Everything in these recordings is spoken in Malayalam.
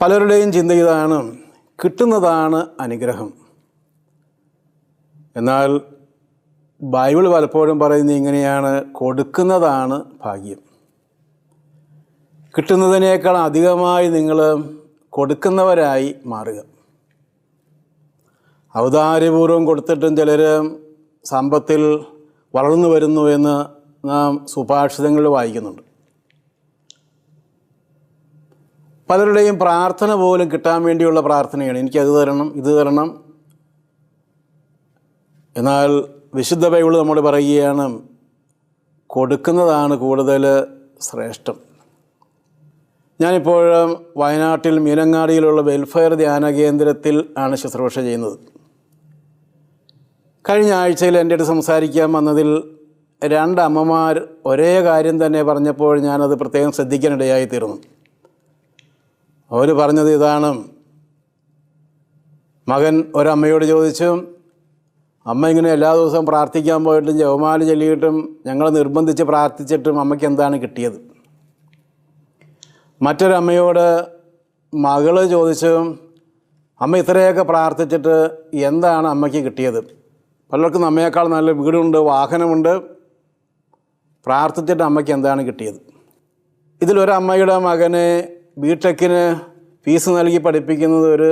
പലരുടെയും ചിന്ത ഇതാണ് കിട്ടുന്നതാണ് അനുഗ്രഹം. എന്നാൽ ബൈബിൾ പലപ്പോഴും പറയുന്നത് ഇങ്ങനെയാണ് കൊടുക്കുന്നതാണ് ഭാഗ്യം. കിട്ടുന്നതിനേക്കാൾ അധികമായി നിങ്ങൾ കൊടുക്കുന്നവരായി മാറുക. ഔദാര്യപൂർവം കൊടുത്തിട്ടും ചിലർ സമ്പത്തിൽ വളർന്നു വരുന്നു എന്ന് നാം സുഭാഷിതങ്ങളിൽ വായിക്കുന്നുണ്ട്. പലരുടെയും പ്രാർത്ഥന പോലും കിട്ടാൻ വേണ്ടിയുള്ള പ്രാർത്ഥനയാണ്. എനിക്കത് തരണം ഇത് തരണം. എന്നാൽ വിശുദ്ധ ബൈബിൾ നമ്മൾ പറയുകയാണ് കൊടുക്കുന്നതാണ് കൂടുതൽ ശ്രേഷ്ഠം. ഞാനിപ്പോൾ വയനാട്ടിൽ മീനങ്ങാടിയിലുള്ള വെൽഫെയർ ധ്യാന കേന്ദ്രത്തിൽ ആണ് ശുശ്രൂഷ ചെയ്യുന്നത്. കഴിഞ്ഞ ആഴ്ചയിൽ എന്റെ അടുത്ത് സംസാരിക്കാൻ വന്നതിൽ രണ്ട് അമ്മമാർ ഒരേ കാര്യം തന്നെ പറഞ്ഞപ്പോൾ ഞാനത് പ്രത്യേകം ശ്രദ്ധിക്കാനിടയായി തീർന്നു അവർ പറഞ്ഞത് ഇതാണ്. മകൻ ഒരമ്മയോട് ചോദിച്ചു അമ്മ ഇങ്ങനെ എല്ലാ ദിവസവും പ്രാർത്ഥിക്കാൻ പോയിട്ടും ജവമാല ചൊല്ലിയിട്ടും ഞങ്ങൾ നിർബന്ധിച്ച് പ്രാർത്ഥിച്ചിട്ടും അമ്മയ്ക്ക് എന്താണ് കിട്ടിയത്? മറ്റൊരമ്മയോട് മകൾ ചോദിച്ചു അമ്മ ഇത്രയൊക്കെ പ്രാർത്ഥിച്ചിട്ട് എന്താണ് അമ്മയ്ക്ക് കിട്ടിയത്? പലർക്കും അമ്മയേക്കാൾ നല്ല വീടുണ്ട് വാഹനമുണ്ട്. പ്രാർത്ഥിച്ചിട്ട് അമ്മയ്ക്ക് എന്താണ് കിട്ടിയത്? ഇതിലൊരമ്മയുടെ മകനെ ബിടെക്കിന് ഫീസ് നൽകി പഠിപ്പിക്കുന്നത് ഒരു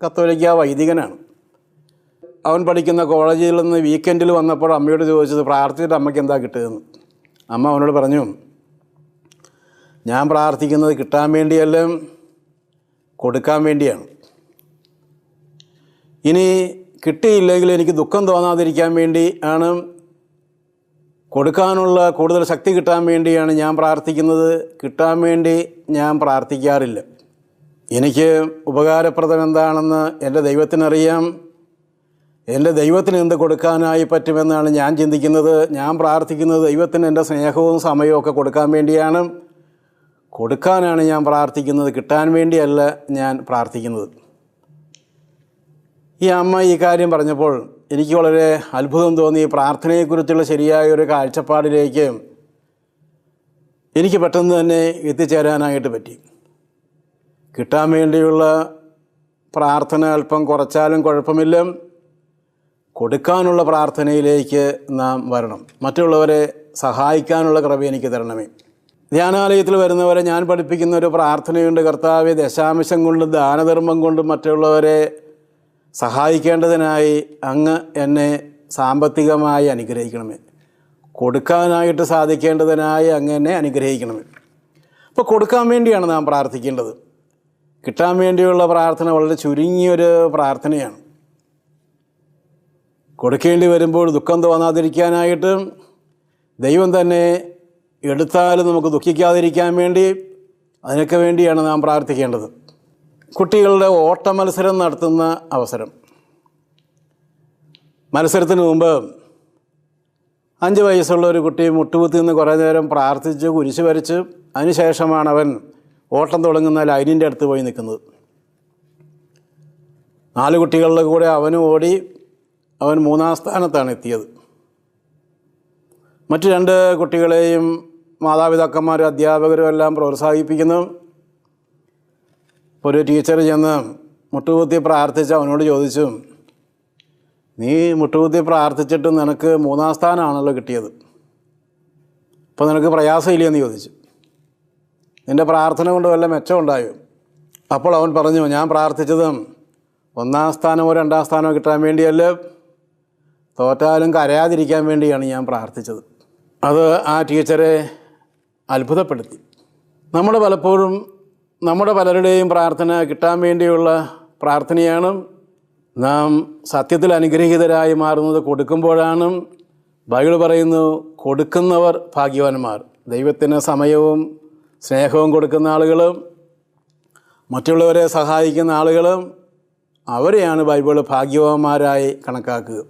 കത്തോലിക്ക വൈദികനാണ്. അവൻ പഠിക്കുന്ന കോളേജിൽ നിന്ന് വീക്കെൻഡിൽ വന്നപ്പോൾ അമ്മയോട് ചോദിച്ചത് പ്രാർത്ഥിച്ചിട്ട് അമ്മയ്ക്ക് എന്താ കിട്ടുകയെന്ന് അമ്മ അവനോട് പറഞ്ഞു ഞാൻ പ്രാർത്ഥിക്കുന്നത് കിട്ടാൻ വേണ്ടിയല്ല കൊടുക്കാൻ വേണ്ടിയാണ്. ഇനി കിട്ടിയില്ലെങ്കിൽ എനിക്ക് ദുഃഖം തോന്നാതിരിക്കാൻ വേണ്ടി ആണ് കൊടുക്കാനുള്ള കൂടുതൽ ശക്തി കിട്ടാൻ വേണ്ടിയാണ് ഞാൻ പ്രാർത്ഥിക്കുന്നത്. കിട്ടാൻ വേണ്ടി ഞാൻ പ്രാർത്ഥിക്കാറില്ല. എനിക്ക് ഉപകാരപ്രദം എന്താണെന്ന് എന്റെ ദൈവത്തിനറിയാം. എന്റെ ദൈവത്തിന് എന്ത് കൊടുക്കാനായി പറ്റുമെന്നാണ് ഞാൻ ചിന്തിക്കുന്നത്. ഞാൻ പ്രാർത്ഥിക്കുന്നത് ദൈവത്തിന് എന്റെ സ്നേഹവും സമയവും ഒക്കെ കൊടുക്കാൻ വേണ്ടിയാണ്. കൊടുക്കാനാണ് ഞാൻ പ്രാർത്ഥിക്കുന്നത്. കിട്ടാൻ വേണ്ടിയല്ല ഞാൻ പ്രാർത്ഥിക്കുന്നത്. ഈ അമ്മ ഈ കാര്യം പറഞ്ഞപ്പോൾ എനിക്ക് വളരെ അത്ഭുതം തോന്നി പ്രാർത്ഥനയെക്കുറിച്ചുള്ള ശരിയായ ഒരു കാഴ്ചപ്പാടിലേക്ക് എനിക്ക് പെട്ടെന്ന് തന്നെ എത്തിച്ചേരാനായിട്ട് പറ്റി. കിട്ടാൻ വേണ്ടിയുള്ള പ്രാർത്ഥന അല്പം കുറച്ചാലും കുഴപ്പമില്ല. കൊടുക്കാനുള്ള പ്രാർത്ഥനയിലേക്ക് നാം വരണം. മറ്റുള്ളവരെ സഹായിക്കാനുള്ള കൃപ എനിക്ക് തരണമേ. ധ്യാനാലയത്തിൽ വരുന്നവരെ ഞാൻ പഠിപ്പിക്കുന്ന ഒരു പ്രാർത്ഥനയുണ്ട്. കർത്താവ് ദശാംശം കൊണ്ടും ദാനധർമ്മം കൊണ്ടും മറ്റുള്ളവരെ സഹായിക്കേണ്ടതിനായി അങ്ങ് എന്നെ സാമ്പത്തികമായി അനുഗ്രഹിക്കണമേ. കൊടുക്കാനായിട്ട് സാധിക്കേണ്ടതിനായി അങ്ങ് എന്നെ അനുഗ്രഹിക്കണമേ. അപ്പോൾ കൊടുക്കാൻ വേണ്ടിയാണ് നാം പ്രാർത്ഥിക്കേണ്ടത്. കിട്ടാൻ വേണ്ടിയുള്ള പ്രാർത്ഥന വളരെ ചുരുങ്ങിയൊരു പ്രാർത്ഥനയാണ്. കൊടുക്കേണ്ടി വരുമ്പോൾ ദുഃഖം തോന്നാതിരിക്കാനായിട്ട് ദൈവം തന്നെ എടുത്താലും നമുക്ക് ദുഃഖിക്കാതിരിക്കാൻ വേണ്ടി അതിനൊക്കെ വേണ്ടിയാണ് നാം പ്രാർത്ഥിക്കേണ്ടത്. കുട്ടികളുടെ ഓട്ട മത്സരം നടത്തുന്ന അവസരം. മത്സരത്തിന് മുമ്പ് അഞ്ച് വയസ്സുള്ള ഒരു കുട്ടി മുട്ടുകുത്തി നിന്ന് കുറേ നേരം പ്രാർത്ഥിച്ച് കുരിശ് വരച്ച് അതിനുശേഷമാണ് അവൻ ഓട്ടം തുടങ്ങുന്ന ലൈനിന്റെ അടുത്ത് പോയി നിൽക്കുന്നത്. നാല് കുട്ടികളുടെ കൂടെ അവനും ഓടി അവൻ മൂന്നാം സ്ഥാനത്താണ് എത്തിയത്. മറ്റു രണ്ട് കുട്ടികളെയും മാതാപിതാക്കന്മാരും അധ്യാപകരും എല്ലാം പ്രോത്സാഹിപ്പിക്കുന്നു. ഒരു ടീച്ചർ ചെന്ന് മുട്ടുകുത്തി പ്രാർത്ഥിച്ച് അവനോട് ചോദിച്ചു നീ മുട്ടുകുത്തി പ്രാർത്ഥിച്ചിട്ട് നിനക്ക് മൂന്നാം സ്ഥാനമാണല്ലോ കിട്ടിയത്. അപ്പോൾ നിനക്ക് പ്രയാസമില്ലെന്ന് ചോദിച്ചു. നിന്റെ പ്രാർത്ഥന കൊണ്ട് വല്ല മെച്ചം മെച്ചമുണ്ടായോ? അപ്പോൾ അവൻ പറഞ്ഞു ഞാൻ പ്രാർത്ഥിച്ചത് ഒന്നാം സ്ഥാനമോ രണ്ടാം സ്ഥാനമോ കിട്ടാൻ വേണ്ടിയല്ല തോറ്റാലും കരയാതിരിക്കാൻ വേണ്ടിയാണ് ഞാൻ പ്രാർത്ഥിച്ചത്. അത് ആ ടീച്ചറെ അത്ഭുതപ്പെടുത്തി. നമ്മൾ പലപ്പോഴും നമ്മുടെ പലരുടെയും പ്രാർത്ഥന കിട്ടാൻ വേണ്ടിയുള്ള പ്രാർത്ഥനയാണ്. നാം സത്യത്തിൽ അനുഗ്രഹീതരായി മാറുന്നത് കൊടുക്കുമ്പോഴാണ്. ബൈബിൾ പറയുന്നു കൊടുക്കുന്നവർ ഭാഗ്യവാന്മാർ. ദൈവത്തിന് സമയവും സ്നേഹവും കൊടുക്കുന്ന ആളുകളും മറ്റുള്ളവരെ സഹായിക്കുന്ന ആളുകളും അവരെയാണ് ബൈബിൾ ഭാഗ്യവാന്മാരായി കണക്കാക്കുക.